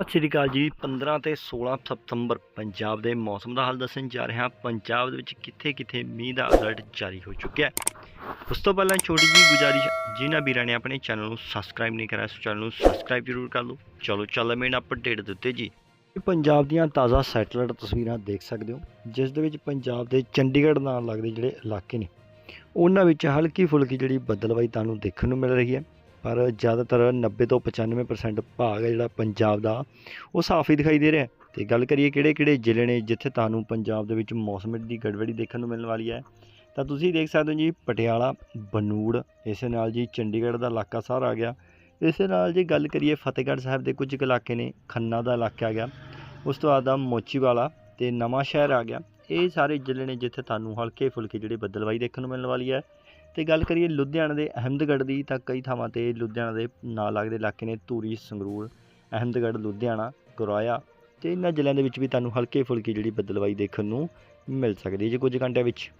ਸਤਿ ਸ਼੍ਰੀ ਅਕਾਲ ਜੀ। 15 ਤੇ 16 ਸਤੰਬਰ ਪੰਜਾਬ ਦੇ ਮੌਸਮ ਦਾ ਹਾਲ ਦੱਸਣ ਜਾ ਰਹੇ ਹਾਂ। ਪੰਜਾਬ ਦੇ ਵਿੱਚ ਕਿੱਥੇ-ਕਿੱਥੇ ਮੀਂਹ ਦਾ ਅਲਰਟ ਜਾਰੀ ਹੋ ਚੁੱਕਿਆ ਹੈ। ਉਸ ਤੋਂ ਪਹਿਲਾਂ ਛੋਟੀ ਜੀ ਗੁਜ਼ਾਰਿਸ਼, ਜਿਨ੍ਹਾਂ ਵੀਰਾਂ ਨੇ ਆਪਣੇ ਚੈਨਲ ਨੂੰ ਸਬਸਕ੍ਰਾਈਬ ਨਹੀਂ ਕਰਿਆ, ਇਸ ਚੈਨਲ ਨੂੰ ਸਬਸਕ੍ਰਾਈਬ ਜ਼ਰੂਰ ਕਰ ਲਓ। ਚਲੋ, ਚੱਲ ਮੇਨ ਅਪਡੇਟ ਦਿੱਤੇ ਜੀ। ਇਹ ਪੰਜਾਬ ਦੀਆਂ ਤਾਜ਼ਾ ਸੈਟਲਾਈਟ ਤਸਵੀਰਾਂ ਦੇਖ ਸਕਦੇ ਹੋ, ਜਿਸ ਦੇ ਵਿੱਚ ਪੰਜਾਬ ਦੇ ਚੰਡੀਗੜ੍ਹ ਨਾਲ ਲੱਗਦੇ ਜਿਹੜੇ ਇਲਾਕੇ ਨੇ, ਉਹਨਾਂ ਵਿੱਚ ਹਲਕੀ ਫੁਲਕੀ ਜਿਹੜੀ ਬੱਦਲਵਾਈ ਤੁਹਾਨੂੰ ਦੇਖਣ ਨੂੰ ਮਿਲ ਰਹੀ ਹੈ। ਪਰ ਜ਼ਿਆਦਾਤਰ 90 ਤੋਂ 95% ਭਾਗ ਹੈ ਜਿਹੜਾ ਪੰਜਾਬ ਦਾ, ਉਹ ਸਾਫ਼ ਹੀ ਦਿਖਾਈ ਦੇ ਰਿਹਾ ਹੈ। ਤੇ ਗੱਲ ਕਰੀਏ ਕਿਹੜੇ ਕਿਹੜੇ ਜ਼ਿਲ੍ਹੇ ਨੇ ਜਿੱਥੇ ਤੁਹਾਨੂੰ ਪੰਜਾਬ ਦੇ ਵਿੱਚ ਮੌਸਮ ਦੀ ਗੜਬੜੀ ਦੇਖਣ ਨੂੰ ਮਿਲਣ ਵਾਲੀ ਹੈ, ਤਾਂ ਤੁਸੀਂ ਦੇਖ ਸਕਦੇ ਹੋ ਜੀ ਪਟਿਆਲਾ, ਬਨੂੜ, ਇਸੇ ਨਾਲ ਜੀ ਚੰਡੀਗੜ੍ਹ ਦਾ ਇਲਾਕਾ ਸਾਰਾ ਆ ਗਿਆ। ਇਸੇ ਨਾਲ ਜੇ ਗੱਲ ਕਰੀਏ ਫਤਿਹਗੜ੍ਹ ਸਾਹਿਬ ਦੇ ਕੁਝ ਕੁ ਇਲਾਕੇ ਨੇ, ਖੰਨਾ ਦਾ ਇਲਾਕਾ ਆ ਗਿਆ, ਉਸ ਤੋਂ ਬਾਅਦ ਆ ਮੋਚੀਵਾਲਾ ਤੇ ਨਵਾਂ ਸ਼ਹਿਰ ਆ ਗਿਆ। ਇਹ ਸਾਰੇ ਜ਼ਿਲ੍ਹੇ ਨੇ ਜਿੱਥੇ ਤੁਹਾਨੂੰ ਹਲਕੇ ਫੁਲਕੇ ਜਿਹੜੇ ਬੱਦਲਵਾਈ ਦੇਖਣ ਨੂੰ ਮਿਲਣ ਵਾਲੀ ਹੈ। ਅਤੇ ਗੱਲ ਕਰੀਏ ਲੁਧਿਆਣਾ ਦੇ ਅਹਿਮਦਗੜ੍ਹ ਦੀ, ਤਾਂ ਕਈ ਥਾਵਾਂ ਤੇ ਲੁਧਿਆਣਾ ਦੇ ਨਾਲ ਲੱਗਦੇ ਇਲਾਕੇ ਨੇ ਧੂਰੀ, ਸੰਗਰੂਰ, ਅਹਿਮਦਗੜ੍ਹ, ਲੁਧਿਆਣਾ, ਗੁਰਾਇਆ ਅਤੇ ਇਹਨਾਂ ਜ਼ਿਲ੍ਹਿਆਂ ਦੇ ਵਿੱਚ ਵੀ ਤੁਹਾਨੂੰ ਹਲਕੇ ਫੁਲਕੇ ਜਿਹੜੀ ਬੱਦਲਵਾਈ ਦੇਖਣ ਨੂੰ ਮਿਲ ਸਕਦੀ ਜੇ ਕੁਝ ਘੰਟਿਆਂ ਵਿੱਚ।